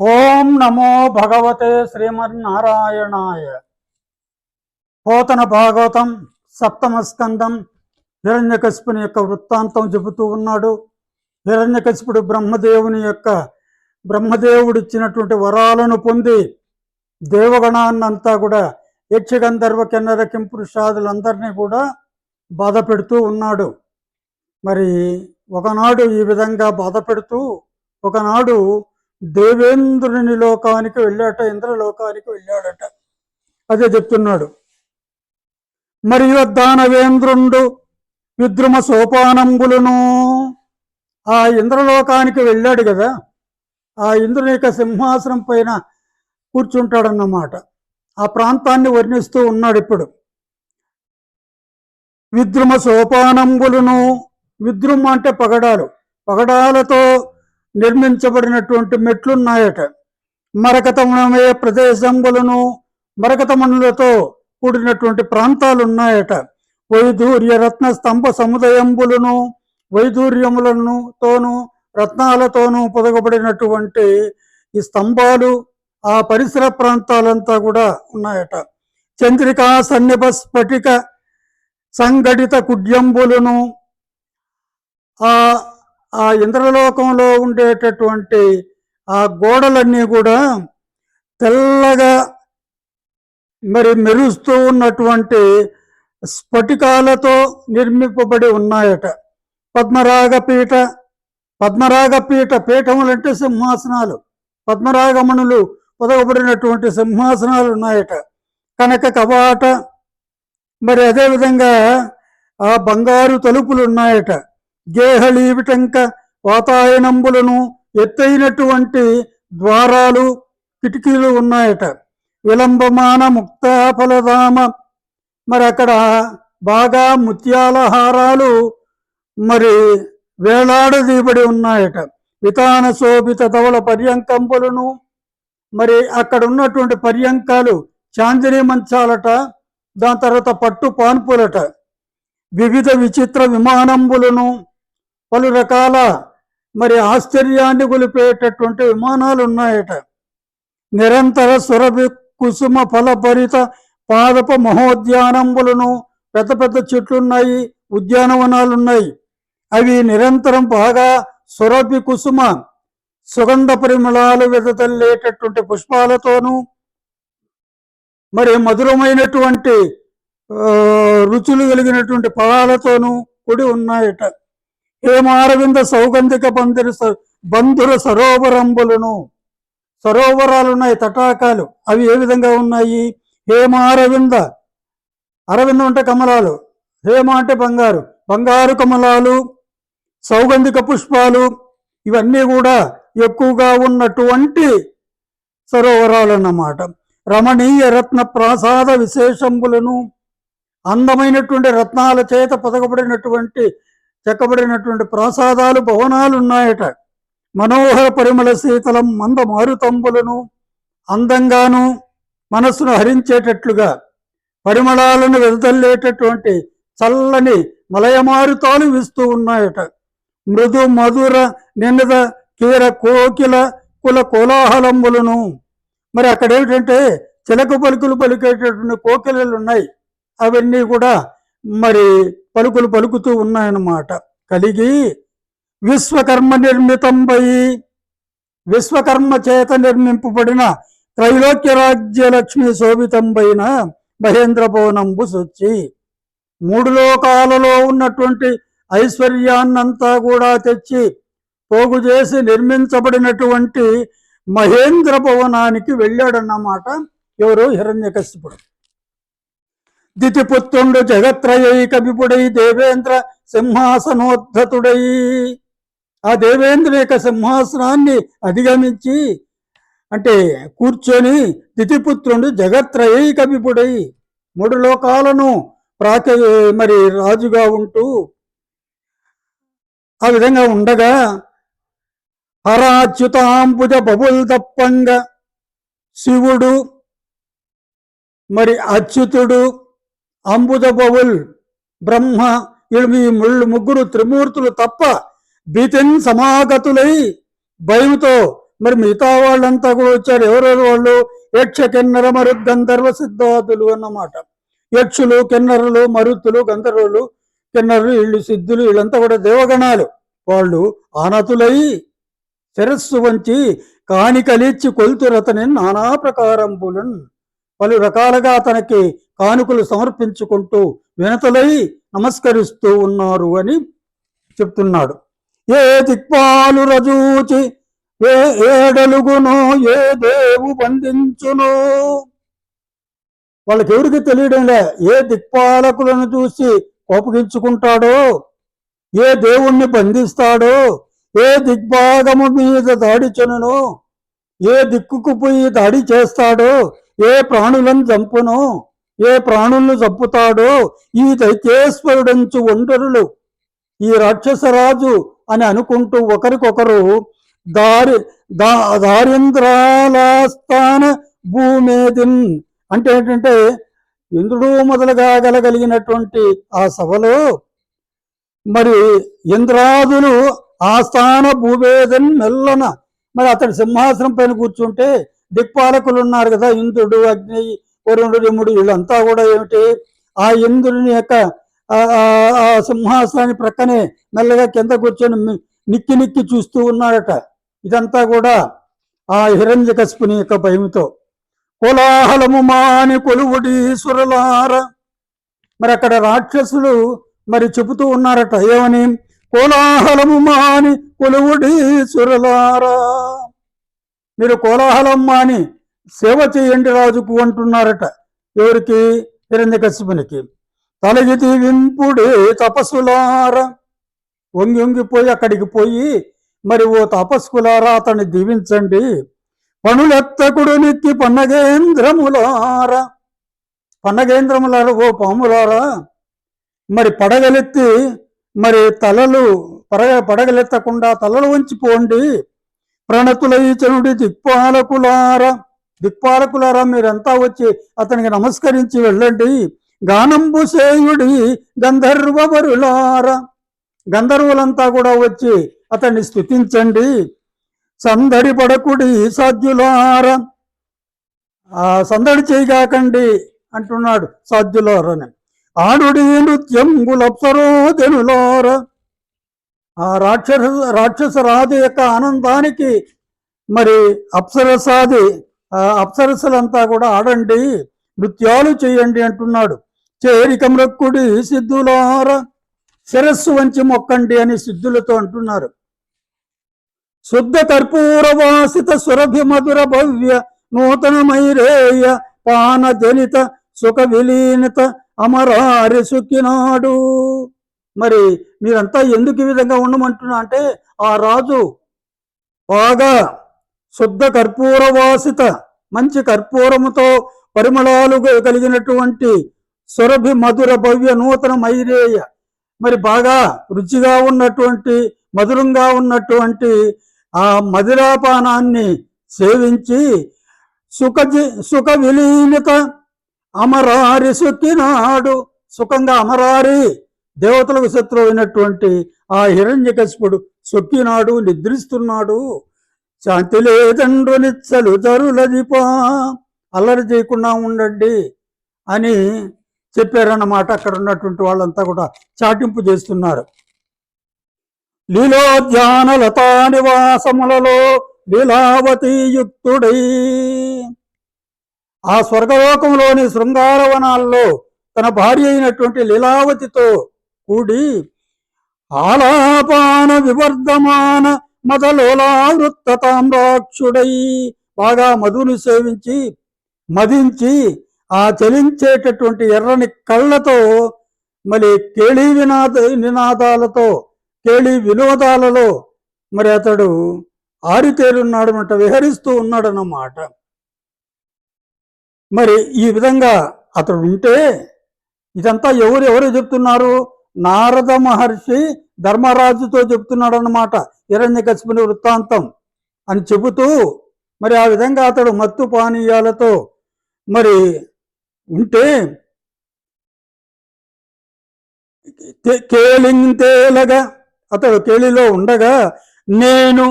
ఓం నమో భగవతే శ్రీమన్నారాయణాయ. పోతన భాగవతం సప్తమ స్కందం హిరణ్యకశిపుని యొక్క వృత్తాంతం చెబుతూ ఉన్నాడు. హిరణ్యకశిపుడు బ్రహ్మదేవుని యొక్క బ్రహ్మదేవుడు ఇచ్చినటువంటి వరాలను పొంది దేవగణాన్నంతా కూడా యక్షగంధర్వ కిన్నర కింపురుషాదులందరినీ కూడా బాధ పెడుతూ ఉన్నాడు. మరి ఒకనాడు ఈ విధంగా బాధ పెడుతూ ఒకనాడు దేవేంద్రుని లోకానికి వెళ్ళాట ఇంద్రలోకానికి వెళ్ళాడట. అదే చెప్తున్నాడు. మరియు దానవేంద్రుండు విద్రుమ సోపానంబులను ఆ ఇంద్రలోకానికి వెళ్ళాడు కదా. ఆ ఇంద్రుని యొక్క సింహాసనం పైన కూర్చుంటాడన్నమాట. ఆ ప్రాంతాన్ని వర్ణిస్తూ ఉన్నాడు ఇప్పుడు. విద్రుమ సోపానంబులను విద్రుమ అంటే పగడాలు. పగడాలతో నిర్మించబడినటువంటి మెట్లున్నాయట. మరకతమయ ప్రదేశంబులను మరకతమణులతో కూడినటువంటి ప్రాంతాలు ఉన్నాయట వైదూర్య రత్న స్తంభ సముదయంబులను వైదూర్యములను తోను రత్నాలతోనూ పొదగబడినటువంటి ఈ స్తంభాలు ఆ పరిసర ప్రాంతాలంతా కూడా ఉన్నాయట. చంద్రికా సన్నిప స్ఫటిక సంఘటిత కుడ్యంబులను ఆ ఆ ఇంద్రలోకంలో ఉండేటటువంటి ఆ గోడలన్నీ కూడా తెల్లగా మరి మెరుస్తూ ఉన్నటువంటి స్ఫటికాలతో నిర్మింపబడి ఉన్నాయట. పద్మరాగపీఠ పద్మరాగపీఠ పీఠములంటే సింహాసనాలు. పద్మరాగమణులు పొదగబడినటువంటి సింహాసనాలు ఉన్నాయట. కనక కవాట మరి అదేవిధంగా ఆ బంగారు తలుపులు ఉన్నాయట. గేహళీవిటంక వాతాయనంబులను ఎత్తైనటువంటి ద్వారాలు కిటికీలు ఉన్నాయట. విలంబమాన ముక్తాఫలధామ. మరి అక్కడ బాగా ముత్యాల హారాలు మరి వేలాడదీబడి ఉన్నాయట. వితాన శోభిత ధవల పర్యంకంబులను. మరి అక్కడ ఉన్నటువంటి పర్యంకాలు చాందిని మంచాలట దాని తర్వాత పట్టు పాన్పులట. వివిధ విచిత్ర విమానంబులను. పలు రకాల మరి ఆశ్చర్యాన్ని గొలిపేటటువంటి విమానాలు ఉన్నాయట నిరంతర సురభి కుసుమ ఫలభరిత పాదప మహోద్యానంబులను పెద్ద పెద్ద చెట్లు ఉన్నాయి ఉద్యానవనాలు ఉన్నాయి అవి నిరంతరం బాగా సురభి కుసుమ సుగంధ పరిమళాలు వెదతల్లేటటువంటి పుష్పాలతోనూ మరి మధురమైనటువంటి రుచులు కలిగినటువంటి ఫలాలతోనూ కూడి ఉన్నాయట. హేమారవింద సౌగంధిక బంధిర స- బంధుర సరోవరంబులను? సరోవరాలు ఉన్నాయి తటాకాలు. అవి ఏ విధంగా ఉన్నాయి? హేమారవింద అరవిందం. అంటే కమలాలు. హేమ అంటే బంగారు. బంగారు కమలాలు సౌగంధిక పుష్పాలు ఇవన్నీ కూడా ఎక్కువగా ఉన్నటువంటి సరోవరాలు అన్నమాట రమణీయ రత్న ప్రాసాద విశేషంబులను అందమైనటువంటి రత్నాల చేత పొదగబడినటువంటి చెక్కబడినటువంటి ప్రాసాదాలు భవనాలు ఉన్నాయట. మనోహర పరిమళ శీతలం మంద మారుతంబులను అందంగాను మనస్సును హరించేటట్లుగా పరిమళాలను వెదజల్లేటటువంటి చల్లని మలయమారుతాలు వీస్తూ ఉన్నాయట. మృదు మధుర నిన్నద కీర కోకిల కుల కోలాహలంబులను. మరి అక్కడ ఏమిటంటే చిలక పలుకులు పలికేటటువంటి కోకిలలు ఉన్నాయి. అవన్నీ కూడా మరి పలుకులు పలుకుతూ ఉన్నాయన్నమాట. కలిగి విశ్వకర్మ నిర్మితంపై విశ్వకర్మ చేత నిర్మింపబడిన త్రైలోక్యరాజ్య లక్ష్మి శోభితంపైన మహేంద్ర భవనంబు సొచ్చి మూడు లోకాలలో ఉన్నటువంటి ఐశ్వర్యాన్నంతా కూడా తెచ్చి పోగు చేసి నిర్మించబడినటువంటి మహేంద్ర భవనానికి వెళ్ళాడన్నమాట ఎవరు హిరణ్యకశిపుడు దితిపుత్రుండు జగత్రయైక విపుడై దేవేంద్ర సింహాసనోద్ధతుడై ఆ దేవేంద్ర యొక్క సింహాసనాన్ని అధిగమించి అంటే కూర్చొని దితిపుత్రుడు జగత్రయైక విపుడై మూడు లోకాలను ప్రాక మరి రాజుగా ఉంటూ ఆ విధంగా ఉండగా హరాచ్యుతాంబుజ బబుల్ దప్పంగ శివుడు మరి అచ్యుతుడు అంబుదబవుల్ బ్రహ్మ వీళ్ళు ఈ ముళ్ళు ముగ్గురు త్రిమూర్తులు తప్ప భీతిన్ సమాగతులై భయంతో మరి మిగతా వాళ్ళంతా కూడా వచ్చారు. ఎవరెవరు వాళ్ళు? యక్ష కిన్నర మరు గంధర్వ సిద్ధాదులు అన్నమాట. యక్షులు కిన్నరులు మరుతులు గంధర్వులు కిన్నరులు వీళ్ళు సిద్ధులు వీళ్ళంతా కూడా దేవగణాలు. వాళ్ళు ఆనతులై శిరస్సు వంచి కాణికలిచ్చి కొలుతురతని నానా ప్రకారంబులన్. పలు రకాలుగా అతనికి కానుకలు సమర్పించుకుంటూ వినతలై నమస్కరిస్తూ ఉన్నారు అని చెప్తున్నాడు. ఏ దిక్పాలు రజూచి ఏ ఏడలుగునో ఏ దేవు బంధించును? వాళ్ళకి ఎవరికి తెలియడంలే. ఏ దిక్పాలకులను చూసి కోపగించుకుంటాడో? ఏ దేవుణ్ణి బంధిస్తాడో? ఏ దిగ్భాగము మీద దాడి చెనును? ఏ దిక్కుకు పోయి దాడి చేస్తాడో? ఏ ప్రాణులను చంపును? ఏ ప్రాణులను చంపుతాడో? ఈ దైత్యేశ్వరుడంచు ఒంటరులు. ఈ రాక్షసరాజు అని అనుకుంటూ ఒకరికొకరు దారి దా దారింద్రాలాస్థాన భూమేదిన్ అంటే ఏంటంటే ఇంద్రుడు మొదలుగాగలగలిగినటువంటి ఆ సభలో మరి ఇంద్రాదులు ఆస్థాన భూమేదిన్ మెల్లన మరి అతడు సింహాసనం పైన కూర్చుంటే దిక్పాలకులు ఉన్నారు కదా ఇంద్రుడు అగ్ని వరుణుడు యముడు వీళ్ళంతా కూడా ఏమిటి? ఆ ఇంద్రుని యొక్క సింహాసనాన్ని ప్రక్కనే మెల్లగా కింద కూర్చొని నిక్కి నిక్కి చూస్తూ ఉన్నాడట ఇదంతా కూడా ఆ హిరణ్యకశిపుని యొక్క భయముతో కోలాహలము మాని కొలువుడి సురలార. మరి అక్కడ రాక్షసులు మరి చెబుతూ ఉన్నారట ఏమని? కోలాహలము మాని కొలువుడి సురలారా. మీరు కోలాహలం మాని సేవ చేయండి రాజుకు అంటున్నారట. ఎవరికి? హిరణ్యకశిపునికి తలగితి వింపుడే తపస్సులార. వంగి వంగిపోయి అక్కడికి పోయి మరి ఓ తపస్సులారా అతన్ని దీవించండి. పనులెత్తకుడు నిక్కి పన్నగేంద్రములారా. పన్నగేంద్రములారా ఓ పాములారా. మరి పడగలెత్తి మరి తలలు పడగ పడగలెత్తకుండా తలలు వంచిపోండి ప్రణతులైచనుడి దిక్పాలకులారా. దిక్పాలకులారా మీరంతా వచ్చి అతనికి నమస్కరించి వెళ్ళండి. గానంబు సేయుడి గంధర్వరులారా గంధర్వులంతా కూడా వచ్చి అతన్ని స్థుతించండి సందడి పడకుడి సాధ్యులారా. సందడి చేయగాకండి అంటున్నాడు సాధ్యులారని ఆడుడి నృత్యం గులప్సరోజనులారా ఆ రాక్షస రాక్షస రాజు యొక్క ఆనందానికి మరి అప్సరసాది ఆ అప్సరసలంతా కూడా ఆడండి నృత్యాలు చేయండి అంటున్నాడు. చేరికమ్రక్కుడి సిద్ధులార శిరస్సు వంచి మొక్కండి అని సిద్ధులతో అంటున్నారు. శుద్ధ కర్పూర వాసిత సురభి మధుర భవ్య నూతన మైరేయ పాన జనిత సుఖ విలీనత అమరారి సుఖినాడు. మరి మీరంతా ఎందుకు ఈ విధంగా ఉండమంటున్నా అంటే ఆ రాజు బాగా శుద్ధ కర్పూరవాసిత మంచి కర్పూరముతో పరిమళాలు కలిగినటువంటి సురభి మధుర భవ్య నూతన మైరేయ మరి బాగా రుచిగా ఉన్నటువంటి మధురంగా ఉన్నటువంటి ఆ మధురాపానాన్ని సేవించి సుఖ సుఖ విలీనత అమరారి సుఖినాడు. సుఖంగా అమరారి దేవతలకు శత్రువు అయినటువంటి ఆ హిరణ్యకశిపుడు సొక్కినాడు నిద్రిస్తున్నాడు. శాంతి లేదండ్రు నిచ్చలు తరులదిపా అల్లరి చేయకుండా ఉండండి అని చెప్పారన్నమాట. అక్కడ ఉన్నటువంటి వాళ్ళంతా కూడా చాటింపు చేస్తున్నారు. లీలోధ్యాన లతా నివాసములలో లీలావతి యుక్తుడై ఆ స్వర్గలోకంలోని శృంగారవనాల్లో తన భార్య అయినటువంటి లీలావతితో కూడి ఆలాపాన వివర్ధమాన మదలోలావృత్త తామ్రాక్షుడై బాగా మధుని సేవించి మదించి ఆ చలించేటటువంటి ఎర్రని కళ్ళతో మరి కేళీ వినాద నినాదాలతో కేళీ వినోదాలలో మరి అతడు ఆరితేరున్నాడు అంట విహరిస్తూ ఉన్నాడన్నమాట. మరి ఈ విధంగా అతడు ఉంటే ఇదంతా ఎవరు ఎవరు చెప్తున్నారు? నారద మహర్షి ధర్మరాజుతో చెప్తున్నాడు అన్నమాట హిరణ్యకశిపుని వృత్తాంతం అని చెబుతూ మరి ఆ విధంగా అతడు మత్తు పానీయాలతో మరి ఉంటే తే- కేళింతేలగా అతడు కేళిలో ఉండగా నేను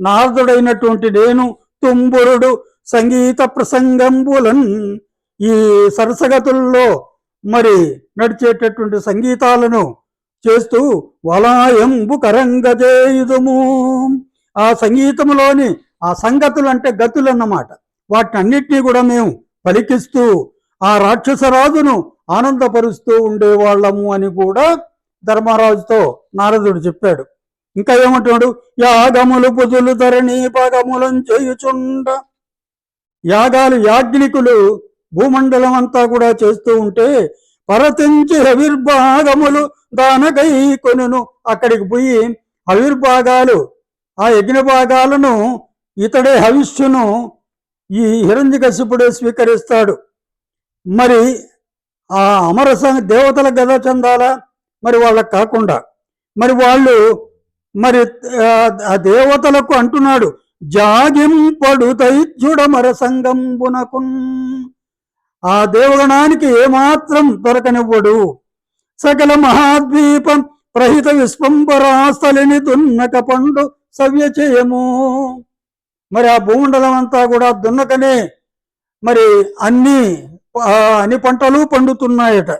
నారదుడైనటువంటి నేను తుంబురుడు సంగీత ప్రసంగంబులన్ ఈ సరసగతుల్లో మరి నడిచేటటువంటి సంగీతాలను చేస్తూ వలాయంబు కరంగజేయుదుము ఆ సంగీతంలోని ఆ సంగతులు అంటే గతులు అన్నమాట వాటిని కూడా మేము పలికిస్తూ ఆ రాక్షసరాజును ఆనందపరుస్తూ ఉండేవాళ్ళము అని కూడా ధర్మరాజుతో నారదుడు చెప్పాడు. ఇంకా ఏమంటున్నాడు? యాగములు పుజులు ధరణి పగములం చేయుచుండ. యాగాలు యాజ్ఞికులు భూమండలం అంతా కూడా చేస్తూ ఉంటే పరతించి హవిర్భాగములు దానకై కొనును. అక్కడికి పోయి అవిర్భాగాలు ఆ యజ్ఞ భాగాలను ఇతడే హవిష్యును ఈ హిరణ్యకశిపుడే స్వీకరిస్తాడు. మరి ఆ అమరస దేవతల గద చెందాలా? మరి వాళ్ళకు కాకుండా. మరి వాళ్ళు మరి ఆ, ఆ దేవతలకు అంటున్నాడు జాగింపడు తైత్యుడమర సంగంబునకున్. ఆ దేవగణానికి ఏమాత్రం దొరకనివ్వడు. సకల మహాద్వీపం ప్రహిత విస్పంబరాస్థలిని దున్నక పండు సవ్యచేయము. మరి ఆ భూమండలం అంతా కూడా దున్నకనే మరి అన్ని అన్ని పంటలు పండుతున్నాయట.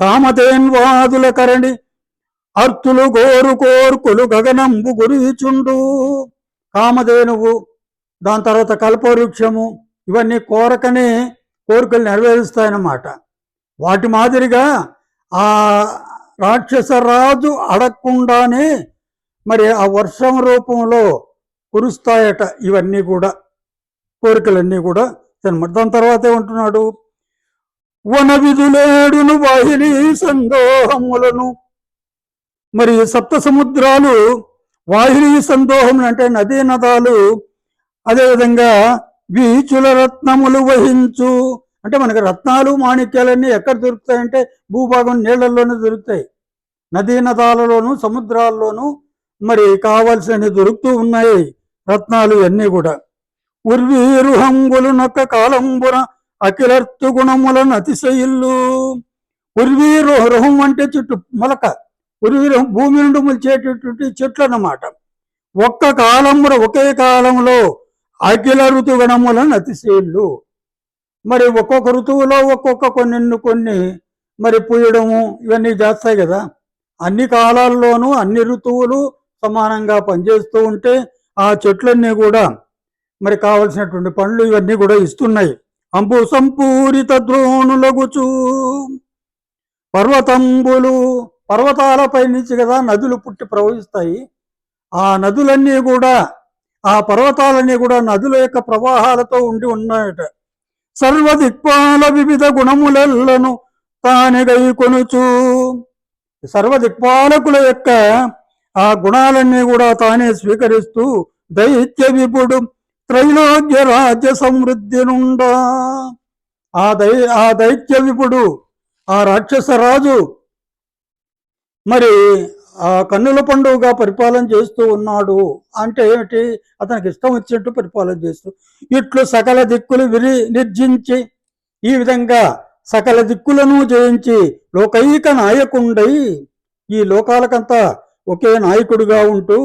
కామధేన్వాదుల కరణి అర్తులు గోరు కోర్కులు గగనంబు గురిచుండు. కామధేనువు దాని తర్వాత కల్పవృక్షము ఇవన్నీ కోరకని కోరికలు నెరవేరుస్తాయన్నమాట. వాటి మాదిరిగా ఆ రాక్షస రాజు అడగకుండానే మరి ఆ వర్షం రూపంలో కురుస్తాయట ఇవన్నీ కూడా కోరికలన్నీ కూడా. అనమాట దాని తర్వాత ఏమంటున్నాడు? వన విధులేడును వాహిని సందోహములను. మరి సప్త సముద్రాలు వాహిని సందోహములు అంటే నదీ నదాలు అదేవిధంగా వీచుల రత్నములు వహించు. అంటే మనకి రత్నాలు మాణిక్యాలన్నీ ఎక్కడ దొరుకుతాయంటే భూభాగం నీళ్ళలోనే దొరుకుతాయి. నదీ నదాలలోను సముద్రాల్లోనూ మరి కావలసినవి దొరుకుతూ ఉన్నాయి రత్నాలు ఇవన్నీ కూడా. ఉర్వీరుహంగులు నొక్క కాలంబున అఖిలర్తు గుణములను అతిశయిల్లు. ఉర్వీరు రుహం అంటే చెట్టు మొలక. ఉర్వీరు భూమి నుండి ములిచేటటువంటి చెట్లు అన్నమాట ఒక్క కాలంబున ఒకే కాలంలో అఖిల ఋతుగణములను అతిశయిల్లు మరి ఒక్కొక్క ఋతువులో ఒక్కొక్క కొన్ని కొన్ని మరి పూయడము ఇవన్నీ చేస్తాయి కదా. అన్ని కాలాల్లోనూ అన్ని ఋతువులు సమానంగా పనిచేస్తూ ఉంటే ఆ చెట్లన్నీ కూడా మరి కావలసినటువంటి పండ్లు ఇవన్నీ కూడా ఇస్తున్నాయి. అంబు సంపూరిత ద్రోణులగుచు పర్వతంబులు పర్వతాలపై నుంచి కదా నదులు పుట్టి ప్రవహిస్తాయి. ఆ నదులన్నీ కూడా ఆ పర్వతాలన్నీ కూడా నదుల యొక్క ప్రవాహాలతో ఉండి ఉన్నాయట. సర్వదిక్పాల వివిధ గుణములెల్లను తానిగై కొనుచు. సర్వదిక్పాలకుల యొక్క ఆ గుణాలన్నీ కూడా తానే స్వీకరిస్తూ దైత్య విపుడు త్రైలోక్య రాజ్య సమృద్ధి నుండా. ఆ దై ఆ దైత్య విపుడు ఆ రాక్షస రాజు మరి కన్నుల పండుగగా పరిపాలన చేస్తూ ఉన్నాడు అంటే ఏమిటి? అతనికి ఇష్టం వచ్చినట్టు పరిపాలన చేస్తూ. ఇట్లు సకల దిక్కులు విరి నిర్జించి ఈ విధంగా సకల దిక్కులను జయించి లోకైక నాయకుండై ఈ లోకాలకంతా ఒకే నాయకుడిగా ఉంటూ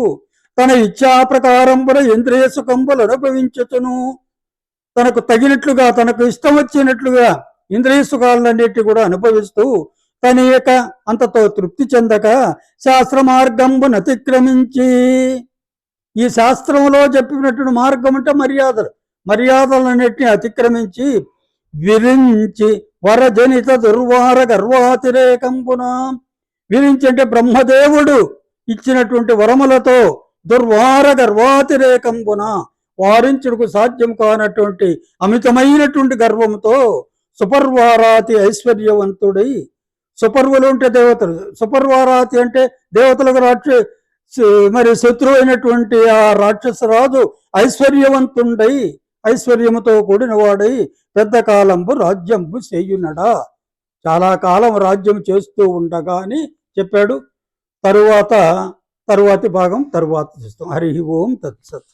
తన ఇచ్ఛా ప్రకారంబుల ఇంద్రియ సుఖంబులు అనుభవించుతును తనకు తగినట్లుగా తనకు ఇష్టం వచ్చినట్లుగా ఇంద్రియ సుఖాలన్నిటి కూడా అనుభవిస్తూ తన యొక్క అంతతో తృప్తి చెందక శాస్త్ర మార్గంబును అతిక్రమించి. ఈ శాస్త్రంలో చెప్పినటువంటి మార్గం అంటే మర్యాదలు. మర్యాదలన్నిటిని అతిక్రమించి విరించి వరజనిత దుర్వార గర్వాతిరేకంబున. విరించి అంటే బ్రహ్మదేవుడు ఇచ్చినటువంటి వరములతో దుర్వార గర్వాతిరేకంబున. వారించుడుకు సాధ్యం కానటువంటి అమితమైనటువంటి గర్వంతో సుపర్వారాతి ఐశ్వర్యవంతుడై సుపర్వులు ఉంటే దేవతలు. సుపర్వారాతి అంటే దేవతలకు రాక్ష మరి శత్రువు అయినటువంటి ఆ రాక్షసరాజు ఐశ్వర్యవంతుండై ఐశ్వర్యముతో కూడిన వాడై పెద్ద కాలంబు రాజ్యంబు చేయునడా. చాలా కాలం రాజ్యం చేస్తూ ఉండగా అని చెప్పాడు. తరువాత తరువాతి భాగం తరువాత చూస్తాం. హరి ఓం తత్సత్.